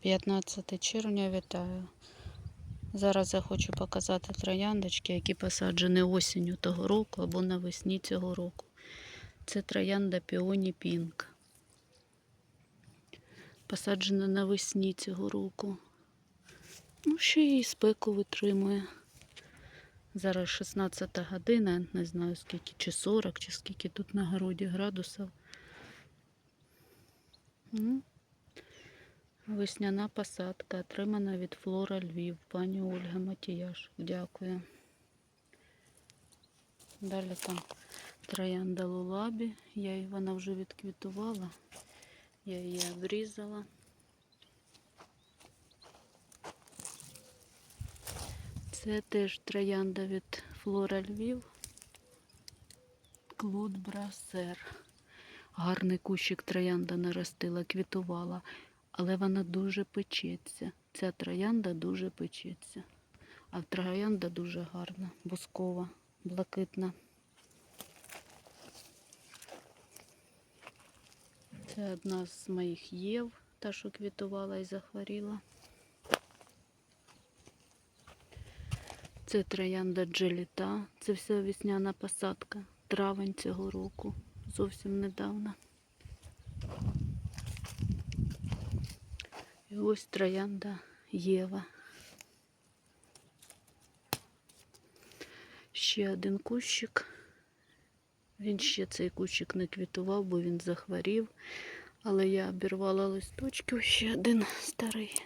15 червня вітаю. Зараз я хочу показати трояндочки, які посаджені осінню того року або навесні цього року. Це троянда Піоні Пінк. Посаджена навесні цього року. Ну, ще і спеку витримує. Зараз 16 година, не знаю скільки, чи 40, чи скільки тут на городі градусів. Ну, Весняна посадка, отримана від Флора Львів, пані Ольга Матіяш. Дякую. Далі там троянда Лулабі. Я вона вже відквітувала. Я її обрізала. Це теж троянда від Флора Львів. Клод Брасер. Гарний кущик троянда наростила, квітувала, але вона дуже печеться. Ця троянда дуже печеться. А троянда дуже гарна, бускова, блакитна. Це одна з моїх єв, та, що квітувала і захворіла. Це троянда джеліта. Це все весняна посадка. Травень цього року. Зовсім недавно. Ось троянда Єва. Ще один кущик. Він ще цей кущик не квітував, бо він захворів. Але я обірвала листочки, ще один старий.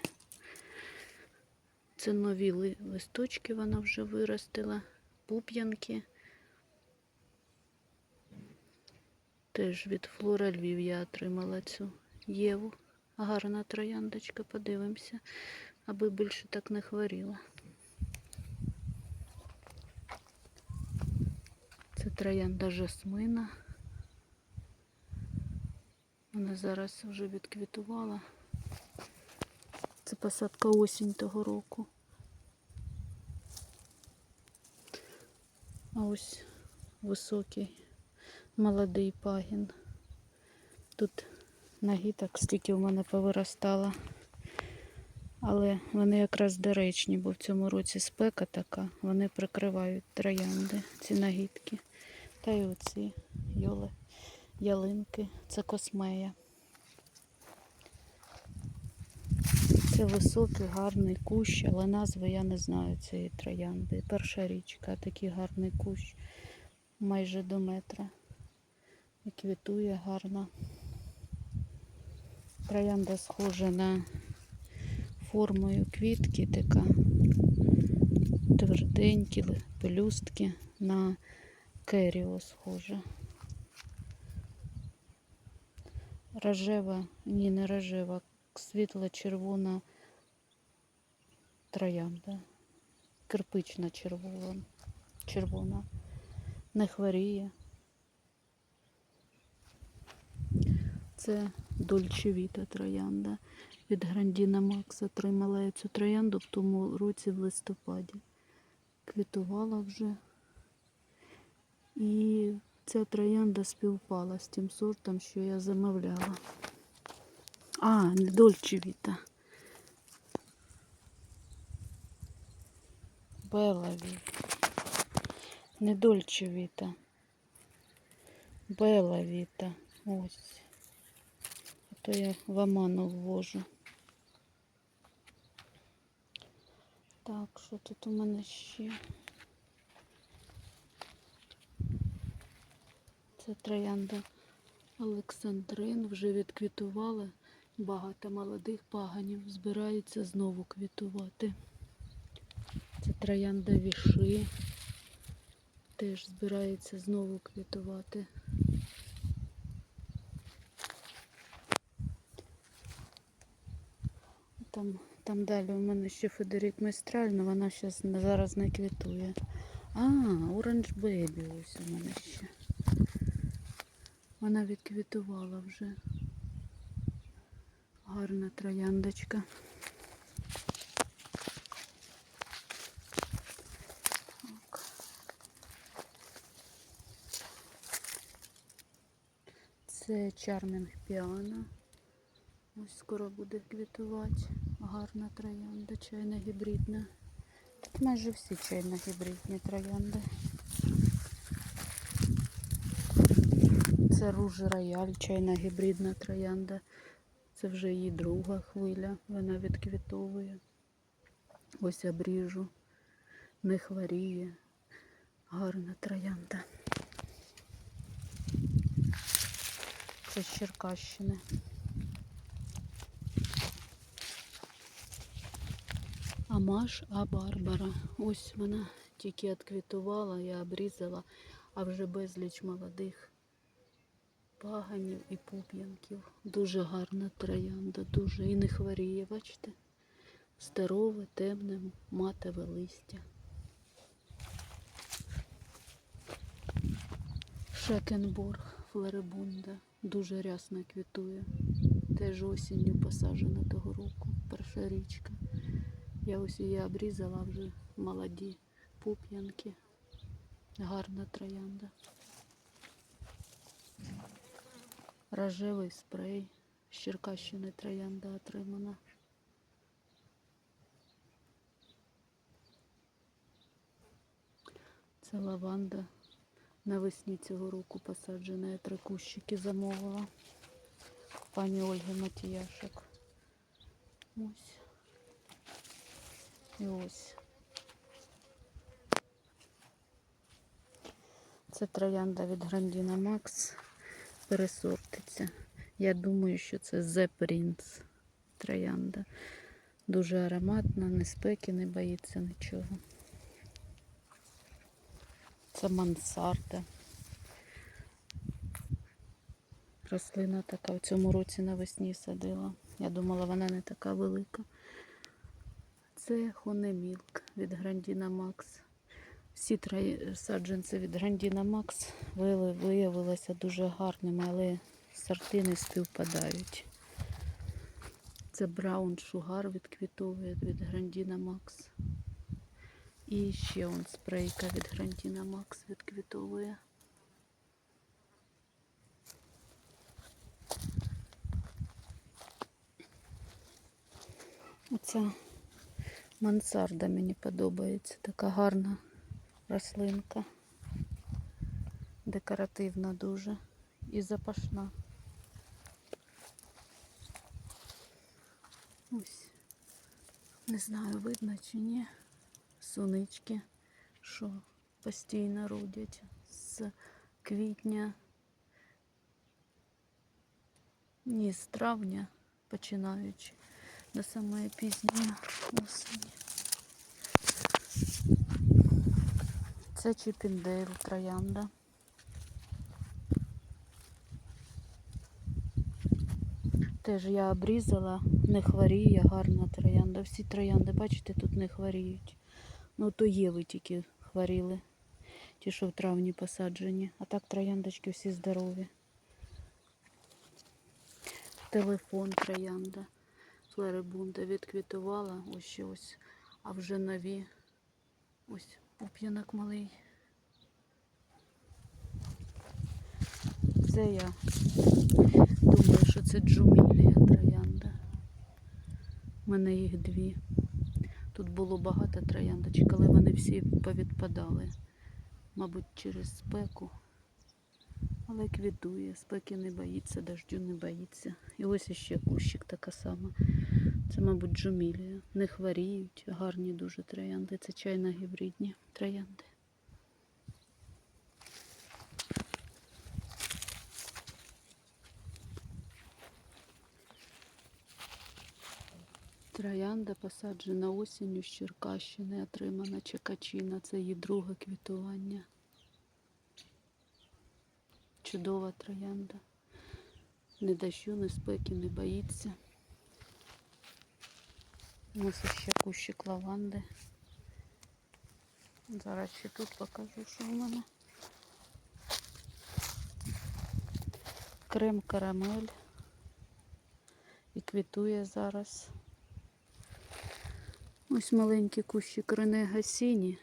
Це нові листочки вона вже виростила, пуп'янки. Теж від Флора Львів я отримала цю Єву. Гарна трояндочка, подивимося, аби більше так не хворіла. Це троянда жасмина. Вона зараз вже відквітувала. Це посадка осінь того року. А ось високий молодий пагін. Тут нагіток стільки в мене повиростало. Але вони якраз доречні, бо в цьому році спека така, вони прикривають троянди, ці нагітки. Та й оці йоли, ялинки, це космея. Це високий, гарний кущ, але назви я не знаю цієї троянди. Перша річка, такий гарний кущ, майже до метра. І квітує гарно. Троянда схожа на формою квітки, така тверденькі пелюстки на керіо схожа. Рожева, ні, не рожева, світло-червона троянда. Кирпична червона. червона. Не хворіє. Це дольчевіта троянда. Від Грандіна Макс отримала я цю троянду в тому році в листопаді. Квітувала вже. І ця троянда співпала з тим сортом, що я замовляла. А, не дольчевіта. Белаві. Не дольчевіта. Белавіта. Ось. То я в оману ввожу. Так, що тут у мене ще? Це троянда Олександрин вже відквітувала. Багато молодих паганів збираються знову квітувати. Це троянда віши. Теж збирається знову квітувати. Там, там далі у мене ще Федерик Мистраль, але вона не- зараз не квітує. А, Оранж Бебі ось у мене ще. Вона відквітувала вже. Гарна трояндочка. Це Charming Piano. Ось скоро буде квітувати. Гарна троянда, чайна гібридна. Майже всі чайно гібридні троянди. Це руж рояль, чайна гібридна троянда. Це вже її друга хвиля, вона відквітовує. Ось обріжу, не хворіє. Гарна троянда. Це з Черкащини. Амаш А Барбара. Ось вона тільки відквітувала, я обрізала, а вже безліч молодих паганів і пуп'янків. Дуже гарна троянда, дуже і не хворіє, бачите? Здорове, темне, матове листя. Шекенборг, флорибунда, дуже рясно квітує. Теж осінню посаджена того року. Перша річка. Я ось її обрізала вже молоді пуп'янки. Гарна троянда. Рожевий спрей. З Черкащини троянда отримана. Це лаванда. Навесні цього року посаджена. Я три кущики замовила. Пані Ольги Матіяшек. Ось. І ось. Це троянда від Грандіна Макс. Пересортиться. Я думаю, що це The Prince троянда. Дуже ароматна, ні спеки не боїться нічого. Це мансарда. Рослина така в цьому році навесні садила. Я думала, вона не така велика. Це хонемілк від Грандіна Макс. Всі саджанці від Грандіна Макс виявилися дуже гарними, але сорти не співпадають. Це Браун Шугар відквітовує від Грандіна Макс. І ще он спрейка від Грандіна Макс відквітовує. Оця мансарда мені подобається. Така гарна рослинка. Декоративна дуже і запашна. Ось. Не знаю, видно чи ні. Сунички, що постійно родять з квітня. Ні, з травня починаючи до самої пізньої осені. Це Чіпіндейл троянда. Теж я обрізала, не хворіє, гарна троянда. Всі троянди, бачите, тут не хворіють. Ну, то Єви тільки хворіли. Ті, що в травні посаджені. А так трояндочки всі здорові. Телефон троянда. Флерибунда відквітувала. Ось ще ось. А вже нові. Ось пуп'янок малий. Це я думаю, що це джумілія троянда. У мене їх дві. Тут було багато трояндочок, але вони всі повідпадали. Мабуть, через спеку. Але квітує, спеки не боїться, дождю не боїться. І ось іще кущик така сама. Це, мабуть, джумілія. Не хворіють, гарні дуже троянди. Це чайно гібридні троянди. Троянда посаджена осінню з Черкащини, отримана Чекачина. Це її друге квітування. Чудова троянда. Не дощу, не спеки, не боїться. Ось ще кущик лаванди. Зараз ще тут покажу, що в мене. Крем карамель. І квітує зараз. Ось маленький кущик Рене Гасіні.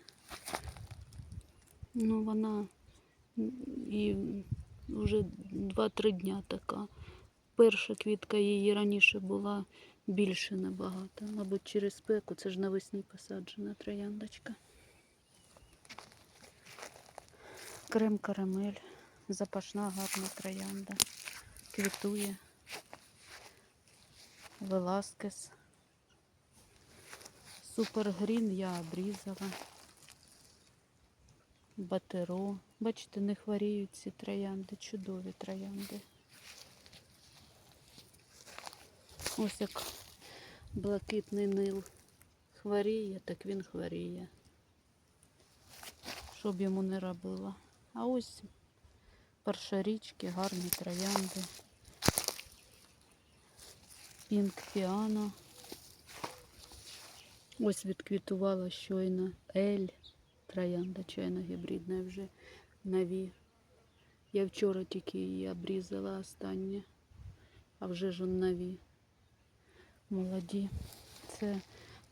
Ну, вона і вже 2-3 дня така перша квітка її раніше була більше набагато. Мабуть, через спеку це ж навесні посаджена трояндочка. Крем карамель, запашна гарна троянда. Квітує. Веласкес. Супергрін я обрізала. Батеро. Бачите, не хворіють ці троянди, чудові троянди. Ось як блакитний нил хворіє, так він хворіє. Щоб йому не робила. А ось першорічки, гарні троянди. Пінк піано. Ось відквітувала щойно Ель. Троянда чайно гібридна вже нові. Я вчора тільки її обрізала останнє, а вже ж нові. Молоді. Це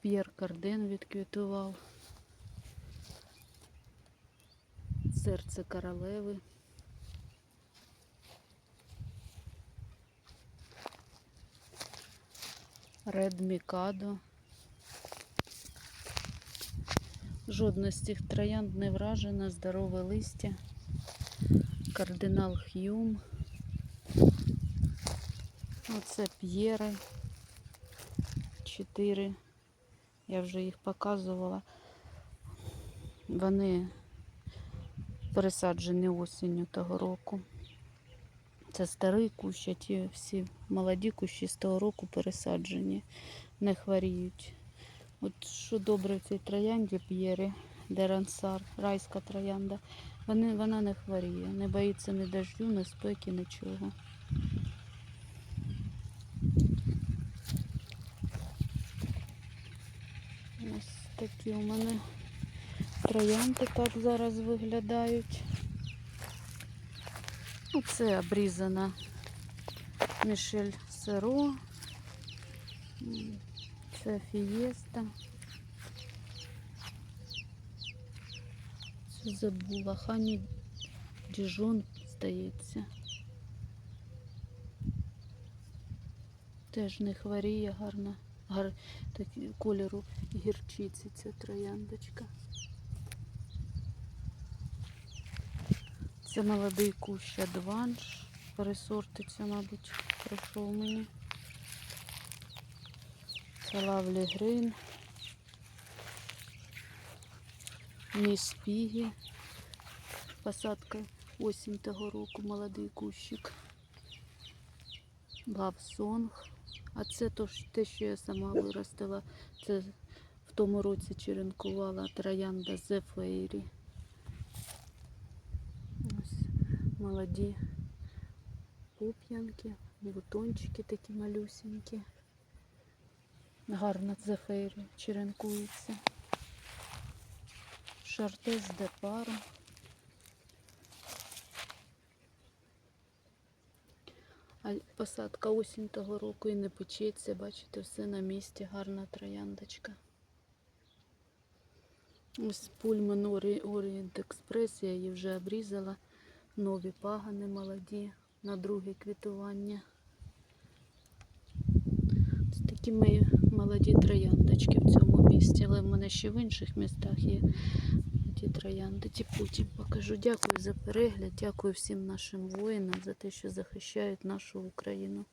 П'єр Карден відквітував. Серце королеви. Ред Мікадо. Жодна з цих троянд не вражена, здорове листя. Кардинал Х'юм. Оце п'єри. Чотири. Я вже їх показувала. Вони пересаджені осінню того року. Це старий кущ, а ті всі молоді кущі з того року пересаджені, не хворіють. От що добре в цій троянді п'єрі, дерансар, райська троянда, вони, вона не хворіє, не боїться ні дождю, ні спеки, нічого. Ось такі у мене троянди так зараз виглядають. Оце обрізана Мішель Серо. Це фієста. Це забула. Хані Діжон, здається. Теж не хворіє гарна. Гар... Так, кольору гірчиці ця трояндочка. Це молодий кущ адванш. Пересортиться, мабуть, пройшов мені. Це лавлі грин. Міс Пігі. Посадка осінь того року, молодий кущик. Лавсонг. А це то, те, що я сама виростила. Це в тому році черенкувала троянда Зефейрі. Ось молоді пуп'янки, бутончики такі малюсенькі. Гарно Зефейрі черенкується. Шартез де пару. А посадка осінь того року і не печеться, бачите, все на місці, гарна трояндочка. Ось пульман Орієнт Експрес, я її вже обрізала. Нові пагани молоді на друге квітування. Це такі мої молоді трояндочки в цьому місті, але в мене ще в інших містах є ті троянди. Ті потім покажу. Дякую за перегляд, дякую всім нашим воїнам за те, що захищають нашу Україну.